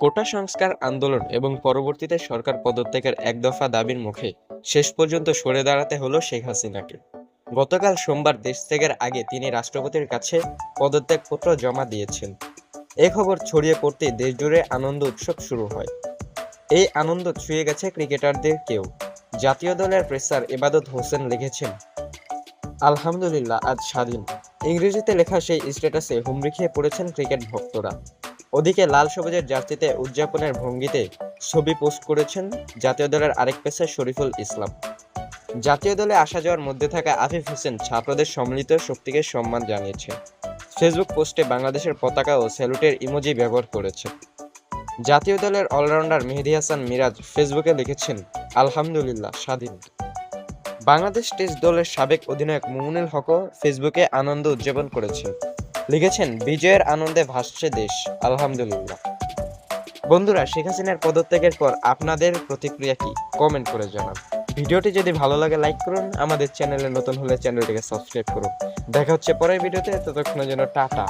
কোটা সংস্কার আন্দোলন এবং পরবর্তীতে সরকার পদত্যাগের এক দফা দাবির মুখে শেষ পর্যন্ত সরে দাঁড়াতে হলো শেখ হাসিনাকে। গতকাল সোমবার দেশ ত্যাগের আগে তিনি রাষ্ট্রপতির কাছে পদত্যাগপত্র জমা দিয়েছেন। এ খবর ছড়িয়ে পড়তে দেশজুড়ে আনন্দ উৎসব শুরু হয়। এই আনন্দ ছুঁয়ে গেছে ক্রিকেটারদের কেউ। জাতীয় দলের প্রেসার এবাদত হোসেন লিখেছেন, আলহামদুলিল্লাহ, আজ স্বাধীন। ইংরেজিতে লেখা সেই স্ট্যাটাসে হুমড়ি খেয়ে পড়েছেন ক্রিকেট ভক্তরা। ওদিকে লাল সবুজের জার্সিতে উদযাপনের ভঙ্গিতে ছবি পোস্ট করেছেন জাতীয় দলের আরেক পেশা শরীফুল ইসলাম। জাতীয় দলে আসা যাওয়ার মধ্যে থাকা আফিফ হোসেন ছাত্রদের সম্মিলিত শক্তিকে সম্মান জানিয়েছে। ফেসবুক পোস্টে বাংলাদেশের পতাকা ও স্যালুটের ইমোজি ব্যবহার করেছে। জাতীয় দলের অলরাউন্ডার মেহেদি হাসান মিরাজ ফেসবুকে লিখেছেন, আলহামদুলিল্লাহ, স্বাধীন। বাংলাদেশ টেস্ট দলের সাবেক অধিনায়ক মুমুনুল হকও ফেসবুকে আনন্দ উদযাপন করেছেন। লিখেছেন, বিজয়ের আনন্দে ভাসছে দেশ, আলহামদুলিল্লাহ। বন্ধুরা, শেখ হাসিনার পদত্যাগের পর আপনাদের প্রতিক্রিয়া কি? কমেন্ট করে জানান। ভিডিওটি যদি ভালো লাগে, লাইক করুন। আমাদের চ্যানেলে নতুন হলে চ্যানেলটিকে সাবস্ক্রাইব করুন। দেখা হচ্ছে পরের ভিডিওতে। ততক্ষণের জন্য টাটা।